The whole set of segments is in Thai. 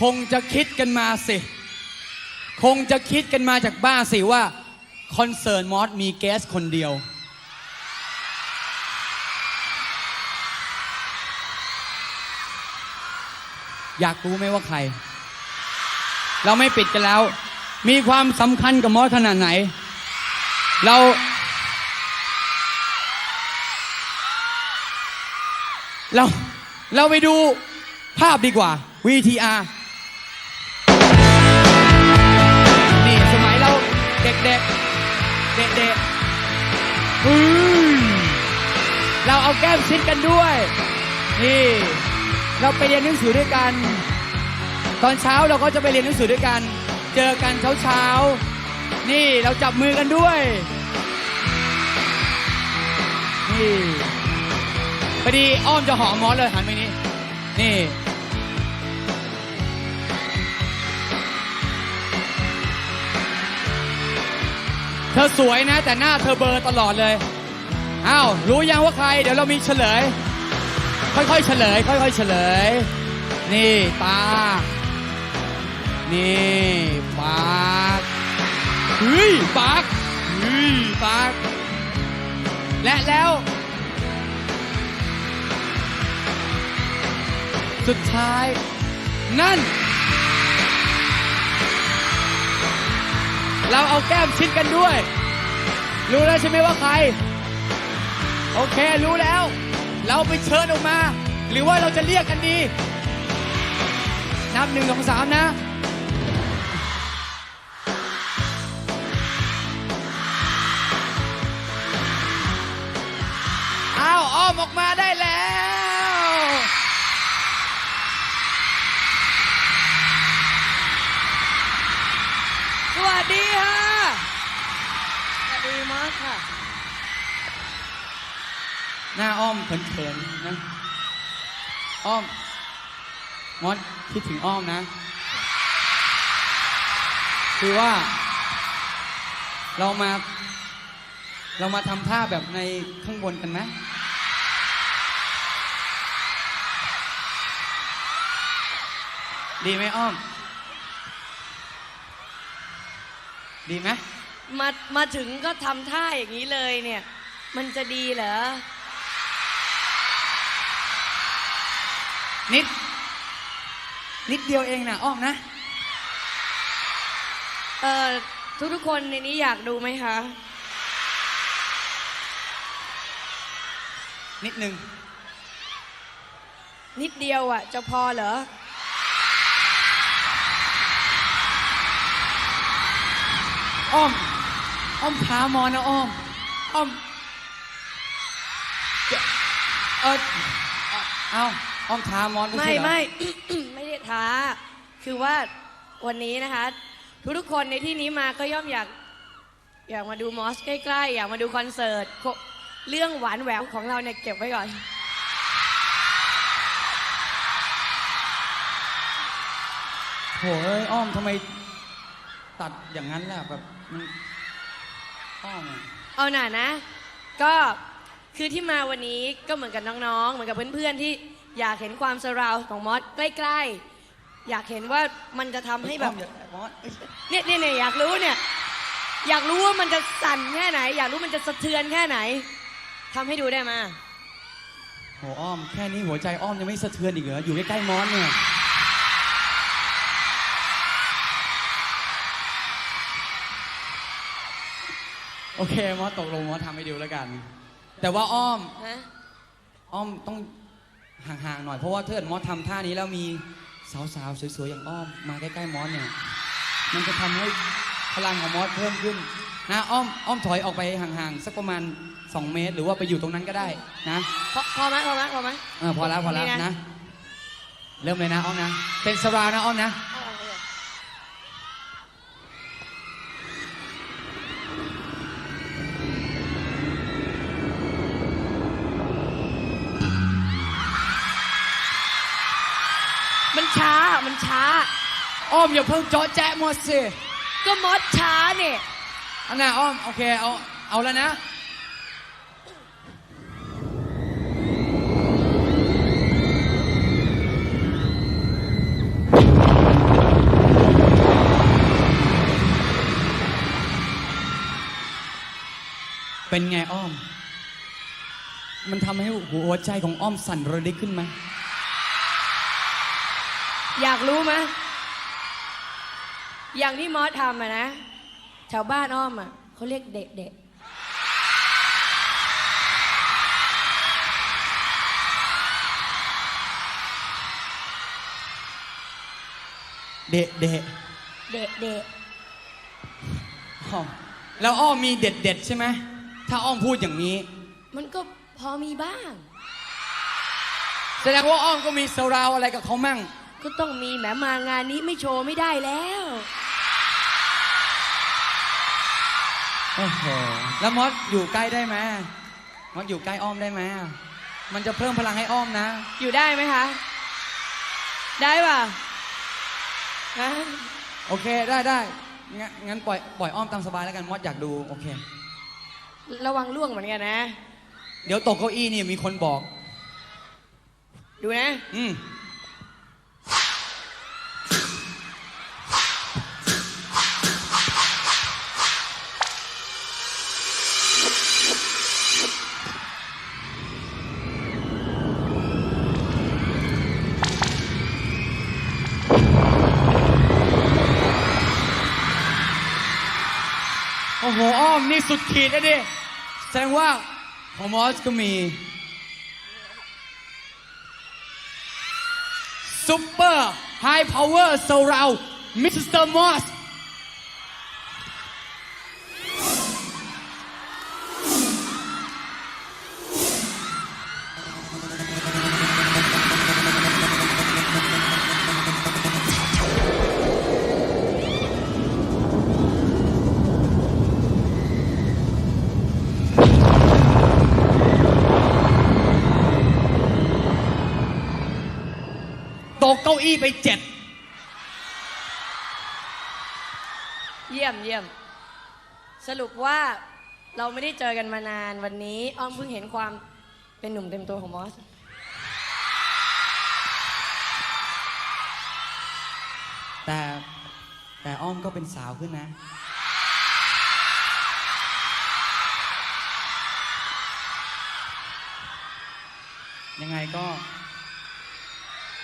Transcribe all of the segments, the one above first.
คงจะคิดกันมาสิ คงจะคิดกันมาจากบ้านสิว่า คอนเสิร์ตมอสมีแก๊สคนเดียว อยากรู้ไหมว่าใคร เราไม่ปิดกันแล้ว มีความสำคัญกับมอสขนาดไหน เราเราเราไปดูภาพดีกว่า VTR เด็กๆเด็กๆอืมเราเอาแก้มชิดกันด้วย นี่ เราไปเรียนหนังสือด้วยกัน ตอนเช้าเราก็จะไปเรียนหนังสือด้วยกัน เจอกันเช้าเช้านี่เราจับมือกันด้วย นี่พอดีอ้อมจะหอมมอสเลยหันไปนี่นี่ เธอสวยนะ แต่หน้าเธอเบลอร์ตลอดเลย อ้าว รู้ยังว่าใคร เดี๋ยวเรามีเฉลย ค่อยๆเฉลย ค่อยๆเฉลย นี่ปานี่ปากเฮ้ยปากเฮ้ยปากและแล้ว สุดท้าย นั่น เราเอาแก้มชิดกันด้วย รู้แล้วใช่ไหมว่าใคร โอเครู้แล้ว เราไปเชิญออกมา หรือว่าเราจะเรียกกันดี นับหนึ่งสองสามนะากค่ะ หน้าอ้อมเขินๆนะ อ้อมมอสคิดถึงอ้อมนะ คือว่า เรามา เรามาทำท่าแบบในข้างบนกันไหมดีไหมอ้อม ดีไหม มามาถึงก็ทำท่าอย่างนี้เลยเนี่ย มันจะดีเหรอ นิด นิดเดียวเองนะอ้อมนะ เอ่อ ทุกๆคนในนี้อยากดูไหมคะ นิดนึง นิดเดียวอะ จะพอเหรอ อ้อม อ้อมท้ามอนนะอ้อม อ้อมเดี๋ยวเออเอาอ้อมท้ามอนไม่ใช่เหรอไม่ ไม่ได้ท้า คือว่าวันนี้นะคะ ทุกๆคนในที่นี้มาก็ย่อมอยาก อยากมาดูมอสใกล้ๆ อยากมาดูคอนเสิร์ตโคเรื่องหวานแหววของเราเนี่ยเก็บไว้ก่อน โหเอ้ยอ้อมทำไมตัดอย่างนั้นล่ะแบบมันอ้อมอะ เอาหน่านะ ก็คือที่มาวันนี้ก็เหมือนกับน้องๆ เหมือนกับเพื่อนๆที่อยากเห็นความสราวของมอสใกล้ๆ อยากเห็นว่ามันจะทำให้แบบอ้อมอย่าบอสเอ้ยเนี่ยเนี่ยเนี่ยอยากรู้เนี่ย อยากรู้ว่ามันจะสั่นแค่ไหน อยากรู้มันจะสะเทือนแค่ไหนทำให้ดูได้มา โหอ้อม แค่นี้หัวใจอ้อมยังไม่สะเทือนอีกเหรอ อยู่ใกล้ๆมอนเนี่ย โอเคมอสตกลงมอสทำให้ดูแล้วกัน แต่ว่าอ้อม ฮะอ้อมต้องห่างๆหน่อยเพราะว่าถ้าเกิดมอสทำท่านี้แล้วมีสาวๆสวยๆอย่างอ้อมมาใกล้ๆมอสเนี่ย มันจะทำให้พลังของมอสเพิ่มขึ้นนะอ้อมอ้อมถอยออกไปห่างๆสักประมาณ 2 เมตร หรือว่าไปอยู่ตรงนั้นก็ได้นะพอพอไหมพอไหมพอไหม เออพอแล้วพอแล้วนี่นะ นะ เริ่มเลยนะอ้อมนะเป็นสรานะอ้อมนะ มันช้า มันช้า อ้อมอย่าเพิ่งเจาะแจ๊ะหมดสิก็มดช้าเนี่ย อันน่ะอ้อมโอเคเอาเอาแล้วนะ เป็นไงอ้อม มันทำให้หัวใจของอ้อมสั่นระดิกขึ้นไหม อยากรู้ไหมอย่างที่มอสทำอะนะแถวบ้านอ้อมอะเขาเรียกเด็กเด็กเดะเดะเด็กเด็กอ้อมแล้วอ้อมมีเด็ดเด็ดๆใช่ไหมถ้าอ้อมพูดอย่างนี้ มันก็พอมีบ้าง แสดงว่าอ้อมก็มีสราวอะไรกับเขามั่ง ก็ต้องมีแหมมางานนี้ไม่โชว์ไม่ได้แล้วโอ้โหแล้วมอสอยู่ใกล้ได้ไหมมอสอยู่ใกล้อ้อมได้ไหมมันจะเพิ่มพลังให้อ้อมนะ อยู่ได้ไหมคะ ได้ป่ะฮะโอเคได้ได้งั้นงั้นปล่อยปล่อยอ้อมตามสบายแล้วกันมอสอยากดูโอเค ระวังล่วงเหมือนกันนะ เดี๋ยวตกเก้าอี้นี่มีคนบอก ดูนะ อืม สุดขีดแล้วดิแสดงว่าของมอสก็มีซุปเปอร์ไฮพาวเวอร์โซราวมิสเตอร์มอส ไปเจ็ดเยี่ยมเยี่ยม สรุปว่าเราไม่ได้เจอกันมานานวันนี้ อ้อมเพิ่งเห็นความเป็นหนุ่มเต็มตัวของมอส แต่แต่อ้อมก็เป็นสาวขึ้นนะ ยังไงก็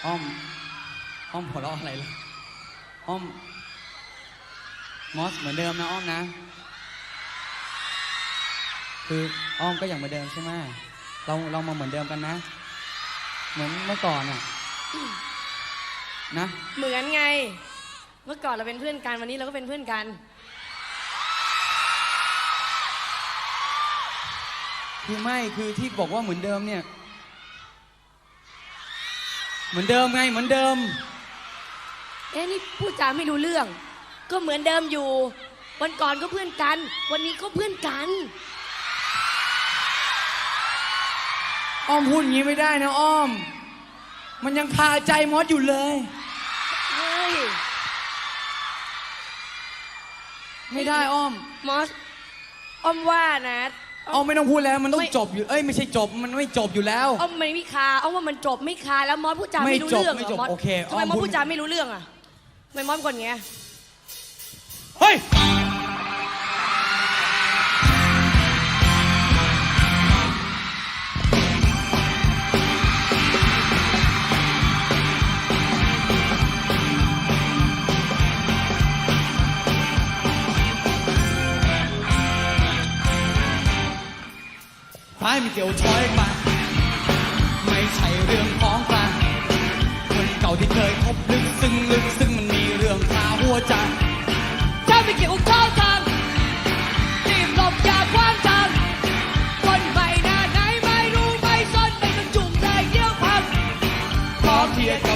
อ้อม อ้อมหัวเราะอะไรล่ะอ้อมมอสเหมือนเดิมนะอ้อมนะ คืออ้อมก็อย่างเหมือนเดิมใช่ไหมเราเรามาเหมือนเดิมกันนะ เหมือนเมื่อก่อนอะนะเหมือนไง เมื่อก่อนเราเป็นเพื่อนกันวันนี้เราก็เป็นเพื่อนกัน คือไม่คือที่บอกว่าเหมือนเดิมเนี่ย เหมือนเดิมไงเหมือนเดิมเอ๊ะนี่พูดจาไม่รู้เรื่อง ก็เหมือนเดิมอยู่ วันก่อนก็เพื่อนกัน วันนี้ก็เพื่อนกัน อ้อมพูดอย่างนี้ไม่ได้นะอ้อม มันยังคาใจมอสอยู่เลย เฮ้ย ไม่ได้อ้อม มอส อ้อมว่านะ อ้อมไม่ต้องพูดแล้วมันต้องไม่จบอยู่ เอ้ยไม่ใช่จบมันไม่จบอยู่แล้ว อ้อมไม่มีคาอ้อมว่ามันจบไม่คาแล้วมอสพูดจาไม่ไม่รู้จบเรื่องไม่เหรจอบมอสโอเคทำไมอ้อมมอสพูด พูดจาไม่รู้เรื่องอะทำ ไมมอสเป็นคนอย่างเงี้ยเฮ้ยท้ายมีเกี่ยวช้อยมาไม่ใช่เรื่องของกลางคนเก่าที่เคยคบลึกซึ้งลึก วใจถ้าไม่เกี่ยวข้อทางรีบหลบอย่าคว้างกันคนใหม่หน้าไหนไม่รู้ไม่สนไม่ต้องจุ่มเลยเยี่ยวพังขอเคลียงกับ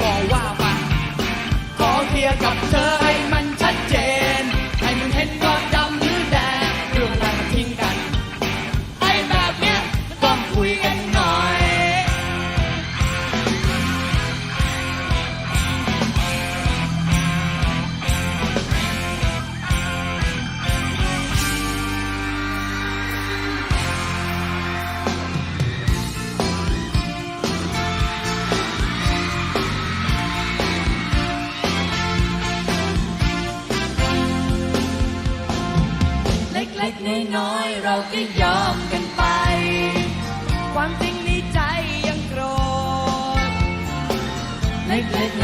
ก็ว่าไปขอเคลียร์กับเธอให้มันชัดเจน ให้มันเห็นว่า เล็ก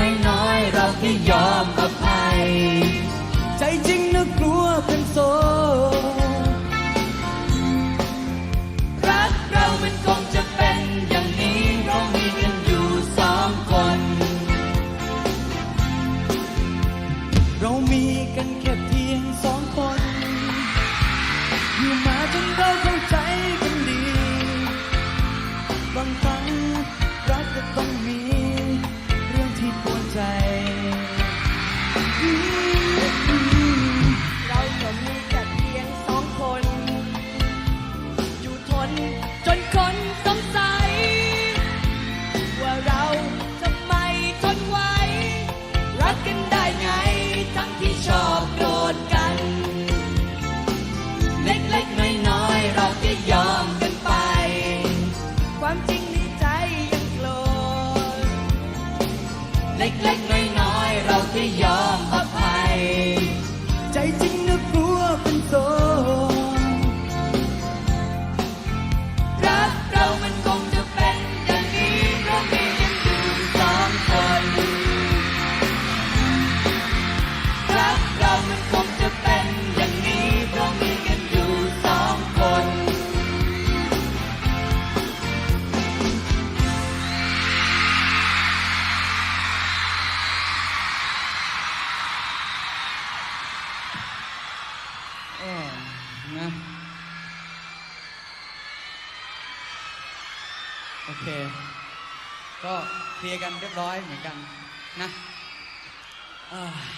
มันคงจะเป็นอย่างนี้เพราะมีกันอยู่สองคน เออนะ โอเค ก็เคลียร์กันเรียบร้อยเหมือนกันนะเอ้ยเดี๋ยวนะ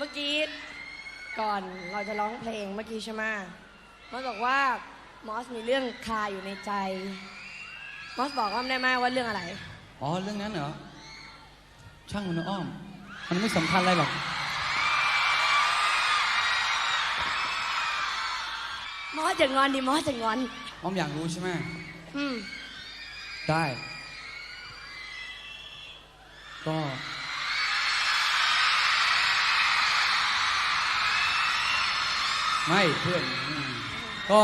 เมื่อกี้ก่อนเราจะร้องเพลงเมื่อกี้ใช่ไหมมอสบอกว่ามอสมีเรื่องคาอยู่ในใจ มอสบอกอ้อมได้ไหมว่าเรื่องอะไร อ๋อ เรื่องนั้นเหรอ ช่างมันนะอ้อม มันไม่สำคัญอะไรหรอก มอสจะงอนดิมอสจะงอน อ้อมอยากรู้ใช่ไหม อืม ได้ ก็ ไม่เพื่อน ก็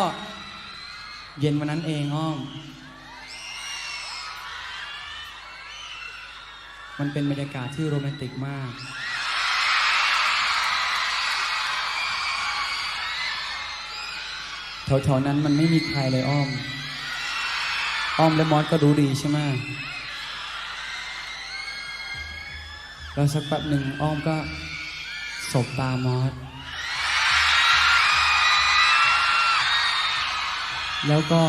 เย็นวันนั้นเองอ้อม มันเป็นบรรยากาศที่โรแมนติกมาก แถวๆนั้นมันไม่มีใครเลยอ้อม อ้อมและมอสก็รู้ดีใช่ไหมแล้วสักแป๊บหนึ่งอ้อมก็สบตามอส แล้วก็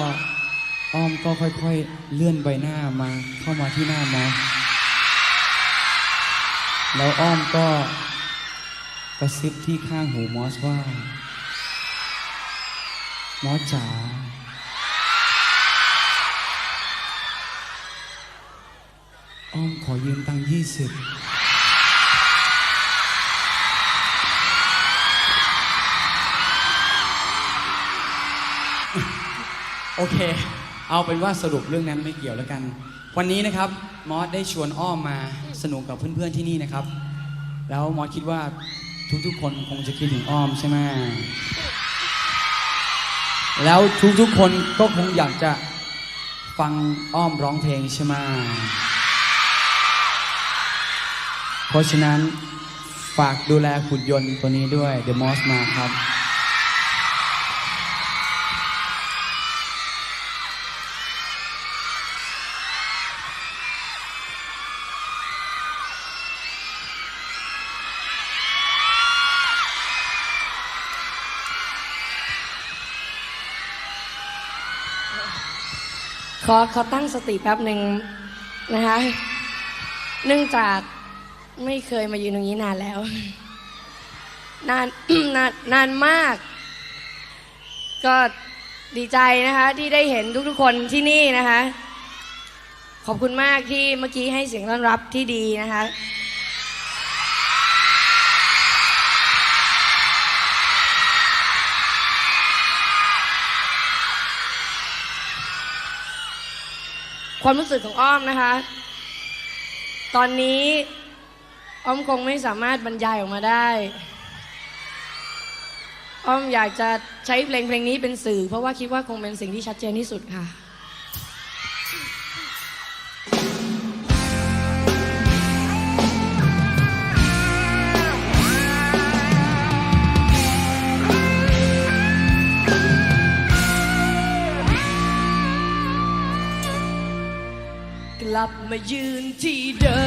อ้อมก็ค่อยๆเลื่อนใบหน้ามาเข้ามาที่หน้ามอสแล้วอ้อมก็กระซิบที่ข้างหูมอสว่า มอสจ๋าอ้อมขอยืมตังค์ยี่สิบ โอเค เอาเป็นว่าสรุปเรื่องนั้นไม่เกี่ยวแล้วกัน วันนี้นะครับมอสได้ชวนอ้อมมาสนุกกับเพื่อนๆที่นี่นะครับ แล้วมอสคิดว่าทุกๆ คนคงจะคิดถึงอ้อมใช่ไหมแล้วทุกๆ คนก็คงอยากจะฟังอ้อมร้องเพลงใช่ไหมเพราะฉะนั้นฝากดูแลหุ่นยนต์ตัวนี้ด้วย The Moss มาครับ ขอขอตั้งสติแป๊บหนึ่งนะคะ เนื่องจากไม่เคยมายืนตรงนี้นานแล้ว นานนานนานมาก ก็ดีใจนะคะที่ได้เห็นทุกๆคนที่นี่นะคะ ขอบคุณมากที่เมื่อกี้ให้เสียงต้อนรับที่ดีนะคะ ความรู้สึกของอ้อมนะคะ ตอนนี้อ้อมคงไม่สามารถบรรยายออกมาได้ อ้อมอยากจะใช้เพลงเพลงนี้เป็นสื่อ เพราะว่าคิดว่าคงเป็นสิ่งที่ชัดเจนที่สุดค่ะ ลับมายืนที่เดิม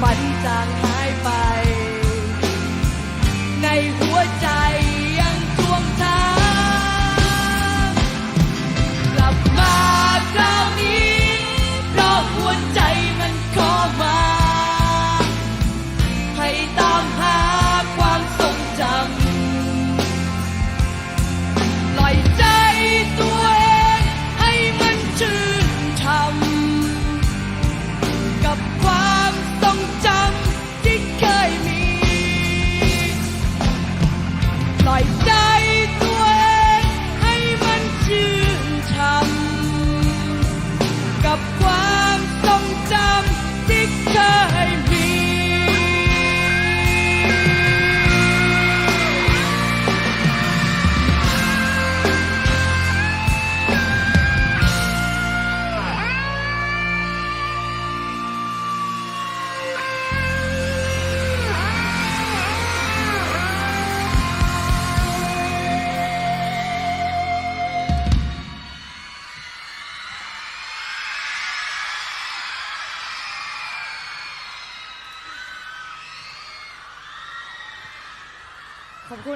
balitang กั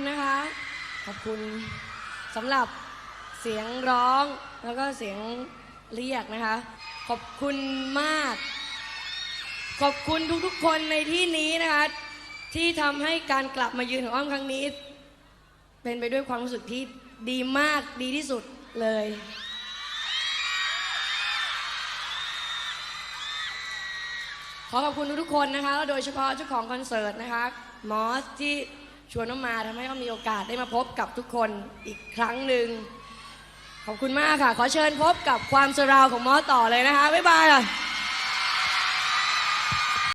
นะคะ ขอบคุณสำหรับเสียงร้องแล้วก็เสียงเรียกนะคะ ขอบคุณมาก ขอบคุณทุกๆคนในที่นี้นะคะ ที่ทำให้การกลับมายืนของอ้อมครั้งนี้ เป็นไปด้วยความรู้สึกที่ดีมากดีที่สุดเลย ขอขอบคุณทุกๆคนนะคะแล้วโดยเฉพาะเจ้าของคอนเสิร์ตนะคะมอสที่ ชวนน้องมาทำให้เขามีโอกาสได้มาพบกับทุกคนอีกครั้งหนึ่งขอบคุณมากค่ะ ขอเชิญพบกับความสราวของมอต่อเลยนะคะบ๊ายบายค่ะ